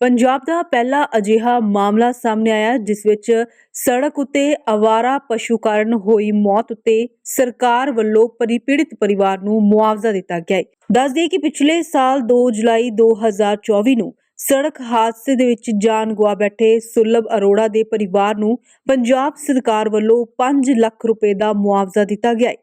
ਪੰਜਾਬ ਦਾ ਪਹਿਲਾ ਅਜਿਹਾ ਮਾਮਲਾ ਸਾਹਮਣੇ ਆਇਆ, ਜਿਸ ਵਿੱਚ ਸੜਕ ਉੱਤੇ ਅਵਾਰਾ ਪਸ਼ੂ ਕਾਰਨ ਹੋਈ ਮੌਤ ਉੱਤੇ ਸਰਕਾਰ ਵੱਲੋਂ ਪਰਿਪੀੜਿਤ ਪਰਿਵਾਰ ਨੂੰ ਮੁਆਵਜ਼ਾ ਦਿੱਤਾ ਗਿਆ ਹੈ। ਦੱਸ ਦਈਏ ਕਿ ਪਿਛਲੇ ਸਾਲ 2 ਜੁਲਾਈ 2024 ਨੂੰ ਸੜਕ ਹਾਦਸੇ ਦੇ ਵਿੱਚ ਜਾਨ ਗਵਾ ਬੈਠੇ ਸੁਲਭ ਅਰੋੜਾ ਦੇ ਪਰਿਵਾਰ ਨੂੰ ਪੰਜਾਬ ਸਰਕਾਰ ਵੱਲੋਂ 5 ਲੱਖ ਰੁਪਏ ਦਾ ਮੁਆਵਜ਼ਾ ਦਿੱਤਾ ਗਿਆ ਹੈ।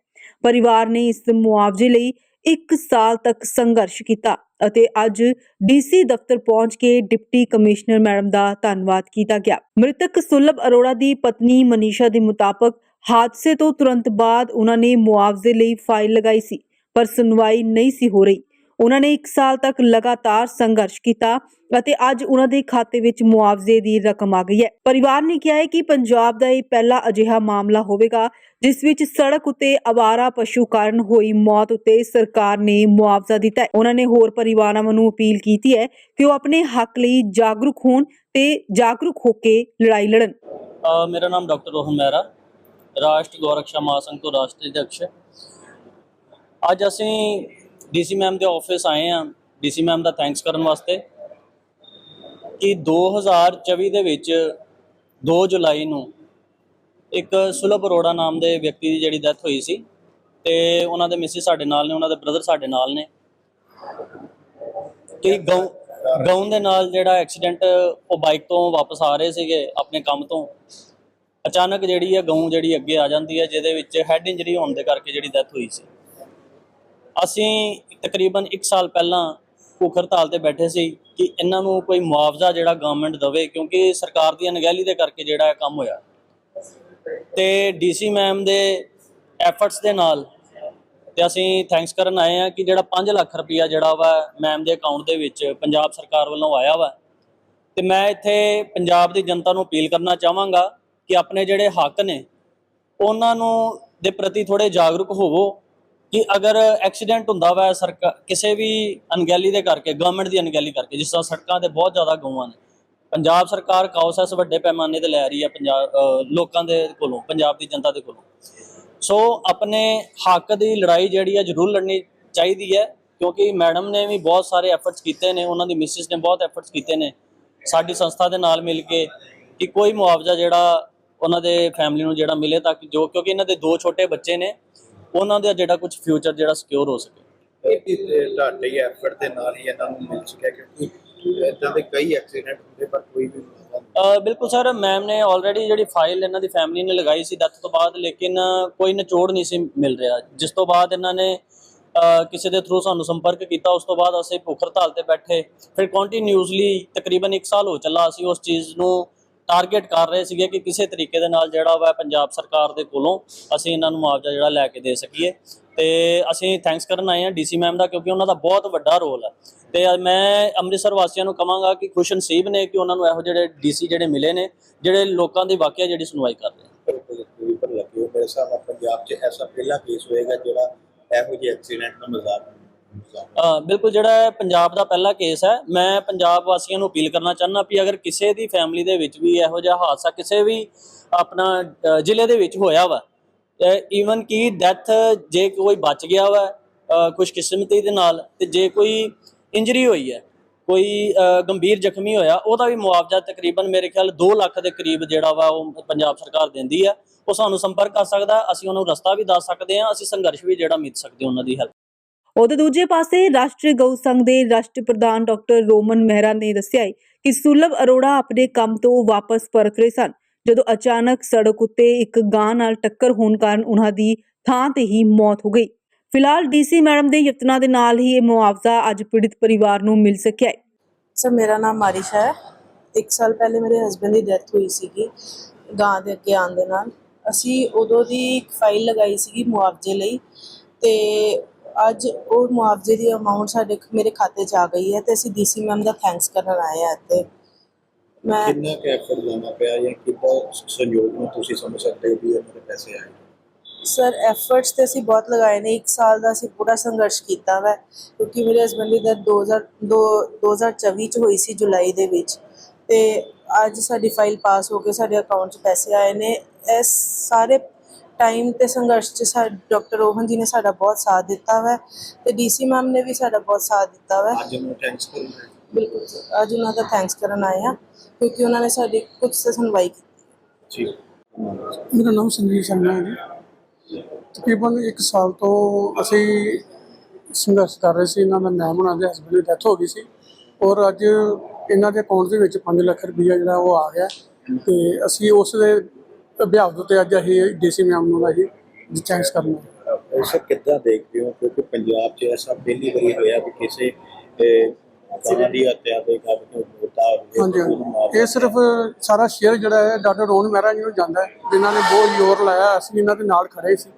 ਪਰਿਵਾਰ ਨੇ ਇਸ ਮੁਆਵਜ਼ੇ ਲਈ 1 ਸਾਲ ਤੱਕ ਸੰਘਰਸ਼ ਕੀਤਾ ਅਤੇ ਅੱਜ ਡੀਸੀ ਦਫ਼ਤਰ ਪਹੁੰਚ ਕੇ ਡਿਪਟੀ ਕਮਿਸ਼ਨਰ ਮੈਡਮ ਦਾ ਧੰਨਵਾਦ ਕੀਤਾ ਗਿਆ। ਮ੍ਰਿਤਕ ਸੁਲਭ ਅਰੋੜਾ ਦੀ ਪਤਨੀ ਮਨੀਸ਼ਾ ਦੇ ਮੁਤਾਬਕ ਹਾਦਸੇ ਤੋਂ ਤੁਰੰਤ ਬਾਅਦ ਉਹਨਾਂ ਨੇ ਮੁਆਵਜ਼ੇ ਲਈ ਫਾਈਲ ਲਗਾਈ ਸੀ, ਪਰ ਸੁਣਵਾਈ ਨਹੀਂ ਸੀ ਹੋ ਰਹੀ। ਉਹਨਾਂ ਨੇ 1 ਸਾਲ ਤੱਕ ਲਗਾਤਾਰ ਸੰਘਰਸ਼ ਕੀਤਾ ਅਤੇ ਅੱਜ ਉਹਨਾਂ ਦੇ ਖਾਤੇ ਵਿੱਚ ਮੁਆਵਜ਼ੇ ਦੀ ਰਕਮ ਆ ਗਈ ਹੈ। ਪਰਿਵਾਰ ਨੇ ਕਿਹਾ ਹੈ ਕਿ ਪੰਜਾਬ ਦਾ ਇਹ ਪਹਿਲਾ ਅਜਿਹਾ ਮਾਮਲਾ ਹੋਵੇਗਾ, ਜਿਸ ਵਿੱਚ ਸੜਕ ਉੱਤੇ ਅਵਾਰਾ ਪਸ਼ੂ ਕਾਰਨ ਹੋਈ ਮੌਤ ਉੱਤੇ ਸਰਕਾਰ ਨੇ ਮੁਆਵਜ਼ਾ ਦਿੱਤਾ ਹੈ। ਉਹਨਾਂ ਨੇ ਹੋਰ ਪਰਿਵਾਰਾਂ ਨੂੰ ਅਪੀਲ ਕੀਤੀ ਹੈ ਕਿ ਉਹ ਆਪਣੇ ਹੱਕ ਲਈ ਜਾਗਰੂਕ ਹੋਣ ਤੇ ਜਾਗਰੂਕ ਹੋ ਕੇ ਲੜਾਈ ਲੜਨ। ਮੇਰਾ ਨਾਮ ਡਾਕਟਰ ਰੋਹਨ ਮਹਿਰਾ, ਰਾਸ਼ਟਰੀ ਗੋਰਖਸ਼ਾ ਮਹਾਸੰਘ ਤੋਂ ਰਾਸ਼ਟਰੀ ਅਧਿਕਸ਼। ਅੱਜ ਅਸੀਂ ਡੀਸੀ ਮੈਮ ਦੇ ਆਫਿਸ ਆਏ ਹਾਂ ਡੀਸੀ ਮੈਮ ਦਾ ਥੈਂਕਸ ਕਰਨ ਵਾਸਤੇ ਕਿ 2024 ਦੇ ਵਿੱਚ 2 ਜੁਲਾਈ ਨੂੰ ਇੱਕ ਸੁਲਭ ਅਰੋੜਾ ਨਾਮ ਦੇ ਵਿਅਕਤੀ ਦੀ ਜਿਹੜੀ ਡੈਥ ਹੋਈ ਸੀ ਤੇ ਉਹਨਾਂ ਦੇ ਮਿਸਿਸ ਸਾਡੇ ਨਾਲ ਨੇ, ਉਹਨਾਂ ਦੇ ਬ੍ਰਦਰ ਸਾਡੇ ਨਾਲ ਨੇ। ਕਿ ਗਊ ਗਊ ਦੇ ਨਾਲ ਜਿਹੜਾ ਐਕਸੀਡੈਂਟ ਉਹ ਬਾਈਕ ਤੋਂ ਵਾਪਸ ਆ ਰਹੇ ਸੀਗੇ ਆਪਣੇ ਕੰਮ ਤੋਂ। ਅਚਾਨਕ ਜਿਹੜੀ ਹੈ ਗਊ ਜਿਹੜੀ ਅੱਗੇ ਆ ਜਾਂਦੀ ਹੈ, ਜਿਹਦੇ ਵਿੱਚ ਹੈਡ ਇੰਜਰੀ ਹੋਣ ਦੇ ਕਰਕੇ ਜਿਹੜੀ ਡੈਥ ਹੋਈ ਸੀ। ਅਸੀਂ ਤਕਰੀਬਨ 1 ਸਾਲ ਪਹਿਲਾਂ ਭੁੱਖ ਹੜਤਾਲ ਤੇ ਬੈਠੇ ਸੀ ਕਿ ਇਹਨਾਂ ਨੂੰ ਕੋਈ ਮੁਆਵਜ਼ਾ ਜਿਹੜਾ ਗਵਰਨਮੈਂਟ ਦੇਵੇ, ਕਿਉਂਕਿ ਸਰਕਾਰ ਦੀ ਅਣਗਹਿਲੀ ਦੇ ਕਰਕੇ ਜਿਹੜਾ ਇਹ ਕੰਮ ਹੋਇਆ। ਤੇ ਡੀਸੀ ਮੈਮ ਦੇ ਐਫਰਟਸ ਦੇ ਨਾਲ ਤੇ ਅਸੀਂ ਥੈਂਕਸ ਕਰਨ ਆਏ ਆ ਕਿ ਜਿਹੜਾ 5 ਲੱਖ ਰੁਪਇਆ ਜਿਹੜਾ ਵਾ ਮੈਮ ਦੇ ਅਕਾਊਂਟ ਦੇ ਵਿੱਚ ਪੰਜਾਬ ਸਰਕਾਰ ਵੱਲੋਂ ਆਇਆ ਵਾ। ਤੇ ਮੈਂ ਇੱਥੇ ਪੰਜਾਬ ਦੀ ਜਨਤਾ ਨੂੰ ਅਪੀਲ ਕਰਨਾ ਚਾਹਾਂਗਾ ਕਿ ਆਪਣੇ ਜਿਹੜੇ ਹੱਕ ਨੇ, ਉਹਨਾਂ ਨੂੰ ਦੇ ਪ੍ਰਤੀ ਥੋੜੇ ਜਾਗਰੂਕ ਹੋਵੋ ਕਿ ਅਗਰ ਐਕਸੀਡੈਂਟ ਹੁੰਦਾ ਵਾ ਸਰਕਾਰ ਕਿਸੇ ਵੀ ਅਣਗਹਿਲੀ ਦੇ ਕਰਕੇ ਗਵਰਨਮੈਂਟ ਦੀ ਅਣਗਹਿਲੀ ਕਰਕੇ, ਜਿਸ ਤਰ੍ਹਾਂ ਸੜਕਾਂ ਤੇ ਬਹੁਤ ਜ਼ਿਆਦਾ ਗਊਆਂ ਨੇ। ਪੰਜਾਬ ਸਰਕਾਰ ਕਾਉਸੈਸ ਵੱਡੇ ਪੈਮਾਨੇ ਤੇ ਲੈ ਰਹੀ ਹੈ ਪੰਜਾਬ ਲੋਕਾਂ ਦੇ ਕੋਲੋਂ, ਪੰਜਾਬ ਦੀ ਜਨਤਾ ਦੇ ਕੋਲੋਂ। ਸੋ ਆਪਣੇ ਹੱਕ ਦੀ ਲੜਾਈ ਜਿਹੜੀ ਹੈ ਜ਼ਰੂਰ ਲੜਨੀ ਚਾਹੀਦੀ ਹੈ, ਕਿਉਂਕਿ ਮੈਡਮ ਨੇ ਵੀ ਬਹੁਤ ਸਾਰੇ ਐਫਰਟਸ ਕੀਤੇ ਨੇ, ਉਹਨਾਂ ਦੀ ਮਿਸਿਸ ਨੇ ਬਹੁਤ ਐਫਰਟਸ ਕੀਤੇ ਨੇ। ਸਾਡੀ ਸੰਸਥਾ ਦੇ ਨਾਲ ਮਿਲ ਕੇ ਕਿ ਕੋਈ ਮੁਆਵਜ਼ਾ ਜਿਹੜਾ ਉਹਨਾਂ ਦੇ ਫੈਮਿਲੀ ਨੂੰ ਜਿਹੜਾ ਮਿਲੇ ਤਾਂ ਕਿ ਜੋ, ਕਿਉਂਕਿ ਇਹਨਾਂ ਦੇ ਦੋ ਛੋਟੇ ਬੱਚੇ ਨੇ ਉਹਨਾਂ ਦਾ ਜਿਹੜਾ ਕੁਝ ਫਿਊਚਰ ਜਿਹੜਾ ਸਿਕਿਉਰ ਹੋ ਸਕੇ। ਇਹ ਤੁਹਾਡੇ ਐਫਰਟ ਦੇ ਨਾਲ ਹੀ ਇਹਨਾਂ ਨੂੰ ਮਿਲ ਸਕਿਆ ਕਿਉਂਕਿ ਇਦਾਂ ਦੇ ਕਈ ਐਕਸੀਡੈਂਟ ਹੁੰਦੇ ਪਰ ਕੋਈ ਵੀ ਬਿਲਕੁਲ ਸਰ ਮੈਮ ਨੇ ਆਲਰੇਡੀ ਜਿਹੜੀ ਫਾਈਲ ਇਹਨਾਂ ਦੀ ਫੈਮਿਲੀ ਨੇ ਲਗਾਈ ਸੀ ਡੈਥ ਤੋਂ ਬਾਅਦ ਲੇਕਿਨ ਕੋਈ ਨਿਚੋੜ ਨਹੀਂ ਸੀ ਮਿਲ ਰਿਹਾ। ਜਿਸ ਤੋਂ ਬਾਅਦ ਇਹਨਾਂ ਨੇ ਕਿਸੇ ਦੇ ਥਰੂ ਸਾਨੂੰ ਸੰਪਰਕ ਕੀਤਾ ਉਸ ਤੋਂ ਬਾਅਦ ਅਸੀਂ ਭੁੱਖ ਹੜਤਾਲ ਤੇ ਬੈਠੇ। ਫਿਰ ਕੰਟੀਨਿਊਸਲੀ ਤਕਰੀਬਨ 1 ਸਾਲ ਹੋ ਚੱਲਾ ਅਸੀਂ ਉਸ ਚੀਜ਼ ਨੂੰ ਟਾਰਗੇਟ ਕਰ ਰਹੇ ਸੀਗੇ ਕਿ ਕਿਸੇ ਤਰੀਕੇ ਦੇ ਨਾਲ ਜਿਹੜਾ ਵਾ ਪੰਜਾਬ ਸਰਕਾਰ ਦੇ ਕੋਲੋਂ ਅਸੀਂ ਇਹਨਾਂ ਨੂੰ ਮੁਆਵਜ਼ਾ ਜਿਹੜਾ ਲੈ ਕੇ ਦੇ ਸਕੀਏ। ਤੇ ਅਸੀਂ ਥੈਂਕਸ ਕਰਨ ਆਏ ਹਾਂ ਡੀਸੀ ਮੈਮ ਦਾ ਕਿਉਂਕਿ ਉਹਨਾਂ ਦਾ ਬਹੁਤ ਵੱਡਾ ਰੋਲ ਹੈ ਤੇ ਮੈਂ ਅੰਮ੍ਰਿਤਸਰ ਵਾਸੀਆਂ ਨੂੰ ਕਹਾਂਗਾ ਕਿ ਖੁਸ਼ ਨਸੀਬ ਨੇ ਕਿ ਉਹਨਾਂ ਨੂੰ ਇਹੋ ਜਿਹੜੇ ਡੀਸੀ ਜਿਹੜੇ ਮਿਲੇ ਨੇ, ਜਿਹੜੇ ਲੋਕਾਂ ਦੀ ਵਾਕਿਆ ਜਿਹੜੀ ਸੁਣਵਾਈ ਕਰ ਰਹੇ ਨੇ। ਹੋ ਮੇਰੇ ਹਿਸਾਬ ਨਾਲ ਪੰਜਾਬ 'ਚ ਐਸਾ ਪਹਿਲਾ ਕੇਸ ਹੋਏਗਾ ਜਿਹੜਾ ਇਹੋ ਜਿਹੇ ਐਕਸੀਡੈਂਟ ਦਾ ਮਜ਼ਾਕ ਬਿਲਕੁਲ ਜਿਹੜਾ ਪੰਜਾਬ ਦਾ ਪਹਿਲਾ ਕੇਸ ਹੈ ਮੈਂ ਪੰਜਾਬ ਵਾਸੀਆਂ ਨੂੰ ਅਪੀਲ ਕਰਨਾ ਚਾਹੁੰਦਾ ਵੀ ਅਗਰ ਕਿਸੇ ਦੀ ਫੈਮਿਲੀ ਦੇ ਵਿੱਚ ਵੀ ਇਹੋ ਜਿਹਾ ਹਾਦਸਾ ਕਿਸੇ ਵੀ ਆਪਣਾ ਜ਼ਿਲ੍ਹੇ ਦੇ ਵਿੱਚ ਹੋਇਆ ਵਾ ਈਵਨ ਕਿ ਡੈਥ ਜੇ ਕੋਈ ਬਚ ਗਿਆ ਵਾ ਅ, ਖੁਸ਼ਕਿਸਮਤੀ ਦੇ ਨਾਲ ਤੇ ਜੇ ਕੋਈ ਇੰਜਰੀ ਹੋਈ ਹੈ ਕੋਈ ਗੰਭੀਰ ਜ਼ਖਮੀ ਹੋਇਆ ਉਹਦਾ ਵੀ ਮੁਆਵਜ਼ਾ ਤਕਰੀਬਨ ਮੇਰੇ ਖਿਆਲ 2 ਲੱਖ ਦੇ ਕਰੀਬ ਜਿਹੜਾ ਵਾ ਉਹ ਪੰਜਾਬ ਸਰਕਾਰ ਦਿੰਦੀ ਹੈ ਉਹ ਸਾਨੂੰ ਸੰਪਰਕ ਕਰ ਸਕਦਾ ਅਸੀਂ ਉਹਨੂੰ ਰਸਤਾ ਵੀ ਦੱਸ ਸਕਦੇ ਹਾਂ ਅਸੀਂ ਸੰਘਰਸ਼ ਵੀ ਜਿਹੜਾ ਮਿੱਥ ਸਕਦੇ ਉਹਨਾਂ ਦੀ ਹੈਲਪ ਉਹਦੇ ਦੂਜੇ ਪਾਸੇ ਰਾਸ਼ਟਰੀ ਗਊ ਸੰਘ ਦੇ ਰਾਸ਼ਟਰੀ ਪ੍ਰਧਾਨ ਡਾਕਟਰ ਰੋਮਨ ਮਹਿਰਾ ਨੇ ਦੱਸਿਆ ਕਿ ਸੁਲਭ ਅਰੋੜਾ ਆਪਣੇ ਕੰਮ ਤੋਂ ਵਾਪਸ ਪਰਤ ਰਹੇ ਸਨ, ਜਦੋਂ ਅਚਾਨਕ ਸੜਕ ਉੱਤੇ ਇੱਕ ਗਾਂ ਨਾਲ ਟੱਕਰ ਹੋਣ ਕਾਰਨ ਉਹਨਾਂ ਦੀ ਥਾਂ ਤੇ ਹੀ ਮੌਤ ਹੋ ਗਈ। ਫਿਲਹਾਲ ਡੀਸੀ ਮੈਡਮ ਦੇ ਯਤਨਾਂ ਦੇ ਨਾਲ ਹੀ ਇਹ ਮੁਆਵਜ਼ਾ ਅੱਜ ਪੀੜਿਤ ਪਰਿਵਾਰ ਨੂੰ ਮਿਲ ਸਕਿਆ ਹੈ। ਸਰ, ਮੇਰਾ ਨਾਮ ਮਾਰਿਸ਼ ਹੈ। ਇੱਕ ਸਾਲ ਪਹਿਲੇ ਮੇਰੇ ਹਸਬੰਡ ਦੀ ਡੈਥ ਹੋਈ ਸੀਗੀ, ਗਾਂ ਦੇ ਅੱਗੇ ਆਉਣ ਦੇ ਨਾਲ। ਅਸੀਂ ਉਦੋਂ ਦੀ ਇੱਕ ਫਾਈਲ ਲਗਾਈ ਸੀਗੀ ਮੁਆਵਜ਼ੇ ਲਈ ਤੇ ਅੱਜ ਉਹ ਮੁਆਵਜ਼ੇ ਦੀ ਅਮਾਉਂਟ ਸਾਡੇ ਮੇਰੇ ਖਾਤੇ 'ਚ ਆ ਗਈ ਹੈ ਤੇ ਅਸੀਂ ਡੀਸੀ ਮੈਮ ਦਾ ਥੈਂਕਸ ਕਰਨ ਆਏ ਆ ਤੇ ਮੈਂ ਕਿੰਨਾ ਕੁ ਐਫਰਟ ਲਾਉਣਾ ਪਿਆ ਜਾਂ ਕਿੱਦਾਂ ਸੰਯੋਗ ਨੂੰ ਤੁਸੀਂ ਸਮਝ ਸਕਦੇ ਹੋ ਵੀ ਇਹਨਾਂ ਦੇ ਪੈਸੇ ਆਏ? ਸਰ ਐਫਰਟਸ ਤੇ ਅਸੀਂ ਬਹੁਤ ਲਗਾਏ ਨੇ। ਇੱਕ ਸਾਲ ਦਾ ਅਸੀਂ ਪੂਰਾ ਸੰਘਰਸ਼ ਕੀਤਾ ਵਾ ਕਿਉਂਕਿ ਮੇਰੇ ਹਸਬੰਡ ਦੀ ਡੈਥ 2002 2024 ਚ ਹੋਈ ਸੀ ਜੁਲਾਈ ਦੇ ਵਿੱਚ। ਤੇ ਅੱਜ ਸਾਡੀ ਫਾਈਲ ਪਾਸ ਹੋ ਕੇ ਸਾਡੇ ਅਕਾਊਂਟ 'ਚ ਪੈਸੇ ਆਏ ਨੇ। ਇਸ ਸਾਰੇ ਟਾਈਮ ਤੇ ਸੰਘਰਸ਼ 'ਚ ਸਾ ਡਾਕਟਰ ਰੋਹਨ ਜੀ ਨੇ ਸਾਡਾ ਬਹੁਤ ਸਾਥ ਦਿੱਤਾ ਵਾ ਤੇ ਡੀਸੀ ਮੈਮ ਨੇ ਵੀ ਸਾਡਾ ਬਹੁਤ ਸਾਥ ਦਿੱਤਾ ਵਾ। ਅੱਜ ਨੂੰ ਥੈਂਕਸ ਕਰੂੰਗਾ ਬਿਲਕੁਲ ਸਰ ਅੱਜ ਉਹਨਾਂ ਦਾ ਥੈਂਕਸ ਕਰਨ ਆਏ ਆ ਕਿਉਂਕਿ ਉਹਨਾਂ ਨੇ ਸਾਡੀ ਕੁਝ ਤੇ ਸੁਣਵਾਈ ਕੀਤੀ। ਜੀ। ਮੇਰਾ ਨਾਮ ਸੰਜੀਵ ਸ਼ਰਮਾ ਹੈ ਜੀ। ਤਕਰੀਬਨ 1 ਸਾਲ ਤੋਂ ਅਸੀਂ ਸੰਘਰਸ਼ ਕਰ ਰਹੇ ਸੀ ਇਹਨਾਂ ਦਾ ਨਾਮ ਉਹਨਾਂ ਦੇ ਹਸਬੰਦ ਦੀ ਡੈਥ ਹੋ ਗਈ ਸੀ ਔਰ ਅੱਜ ਇਹਨਾਂ ਦੇ ਅਕਾਊਂਟ ਦੇ ਵਿੱਚ 5 ਲੱਖ ਰੁਪਈਆ ਜਿਹੜਾ ਉਹ ਆ ਗਿਆ ਤੇ ਅਸੀਂ ਉਸ ਦੇ ਅਭਿਆਸ ਦੇ ਉੱਤੇ ਅੱਜ ਅਸੀਂ ਡੀਸੀ ਮੈਮ ਨੂੰ ਦਾ ਹੀ ਥੈਂਕਸ ਕਰਨਾ ਇਸ ਕਿੱਦਾਂ ਦੇਖਦੇ ਹੋ? ਕਿਉਂਕਿ ਪੰਜਾਬ 'ਚ ਐਸਾ ਪਹਿਲੀ ਵਾਰੀ ਹੋਇਆ ਕਿ ਕਿਸੇ ਦੀ ਹੱਤਿਆ ਦੇ ਕਾਰਨ ਹੋਤਾ ਹੋਵੇ ਹਾਂਜੀ ਇਹ ਸਿਰਫ ਸਾਰਾ ਸ਼ੇਅਰ ਜਿਹੜਾ ਹੈ ਡਾਕਟਰ ਰੋਨ ਮਹਿਰਾ ਜੀ ਨੂੰ ਜਾਂਦਾ ਹੈ ਜਿਨ੍ਹਾਂ ਨੇ ਬਹੁਤ ਜ਼ੋਰ ਲਾਇਆ ਅਸੀਂ ਇਹਨਾਂ ਦੇ ਨਾਲ ਖੜੇ ਸੀ।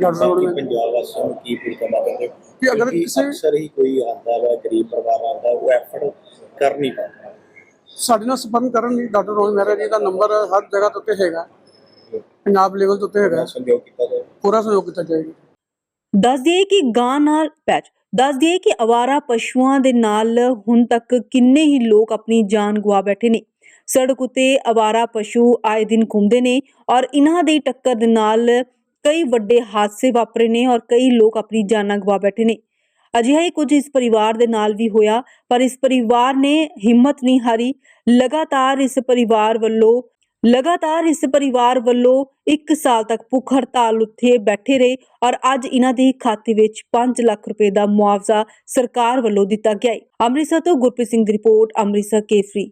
ਡਾਕਟਰ ਰੋਨ ਬਾਕੀ ਮਹਿਰਾ ਪੰਜਾਬ ਵਾਸੀਆਂ ਨੂੰ ਕੀ ਫੀਲ ਕਰਨਾ ਚਾਹੁੰਦੇ ਹੋ? ਕਿ ਅਗਰ ਕਿਉਂਕਿ ਕਿਸੇ- ਅਕਸਰ ਹੀ ਕੋਈ ਆਂਦਾ ਵਾ ਗਰੀਬ ਪਰਿਵਾਰ ਆਂਦਾ ਉਹ ਐਫਰਟ ਕਰ ਨਹੀਂ ਪਾਉਂਦਾ। ਸਾਡੇ ਨਾਲ ਸੰਪਰਕ ਕਰਨ ਲਈ ਡਾਕਟਰ ਰੋਨ ਮਹਿਰਾ ਜੀ ਦਾ ਨੰਬਰ ਹਰ ਜਗ੍ਹਾ ਉੱਤੇ ਹੈਗਾ। ਪੰਜਾਬ ਲੈਵਲ ਦੇ ਉੱਤੇ ਹੈਗਾ। ਸੰਯੋਗ ਕੀਤਾ ਜਾਏ। ਪੂਰਾ ਸਹਿਯੋਗ ਕੀਤਾ ਜਾਏਗਾ ਦੱਸ ਦਈਏ ਕਿ ਗਾਂ ਨਾਲ ਪੈਚ ਦੱਸ ਦਈਏ ਕਿ ਅਵਾਰਾ ਪਸ਼ੂਆਂ ਦੇ ਨਾਲ ਹੁਣ ਤੱਕ ਕਿੰਨੇ ਹੀ ਲੋਕ ਆਪਣੀ ਜਾਨ ਗਵਾ ਬੈਠੇ ਨੇ। ਸੜਕ ਉਤੇ ਅਵਾਰਾ ਪਸ਼ੂ ਆਏ ਦਿਨ ਘੁੰਮਦੇ ਨੇ ਔਰ ਇਹਨਾਂ ਦੀ ਟੱਕਰ ਦੇ ਨਾਲ ਕਈ ਵੱਡੇ ਹਾਦਸੇ ਵਾਪਰੇ ਨੇ ਔਰ ਕਈ ਲੋਕ ਆਪਣੀ ਜਾਨਾਂ ਗਵਾ ਬੈਠੇ ਨੇ। ਅਜਿਹਾ ਹੀ ਕੁਝ ਇਸ ਪਰਿਵਾਰ ਦੇ ਨਾਲ ਵੀ ਹੋਇਆ ਪਰ ਇਸ ਪਰਿਵਾਰ ਨੇ ਹਿੰਮਤ ਨਹੀਂ ਹਾਰੀ। ਲਗਾਤਾਰ ਇਸ ਪਰਿਵਾਰ ਵੱਲੋਂ ਲਗਾਤਾਰ ਇਸ ਪਰਿਵਾਰ ਵੱਲੋਂ 1 ਸਾਲ ਤੱਕ ਭੁੱਖ ਹੜਤਾਲ ਉੱਥੇ ਬੈਠੇ ਰਹੇ ਔਰ ਅੱਜ ਇਹਨਾਂ ਦੇ ਖਾਤੇ ਵਿੱਚ 5 ਲੱਖ ਰੁਪਏ ਦਾ ਮੁਆਵਜ਼ਾ ਸਰਕਾਰ ਵੱਲੋਂ ਦਿੱਤਾ ਗਿਆ ਹੈ। ਅੰਮ੍ਰਿਤਸਰ ਤੋਂ ਗੁਰਪ੍ਰੀਤ ਸਿੰਘ ਦੀ ਰਿਪੋਰਟ, ਅੰਮ੍ਰਿਤਸਰ ਕੇਸਰੀ।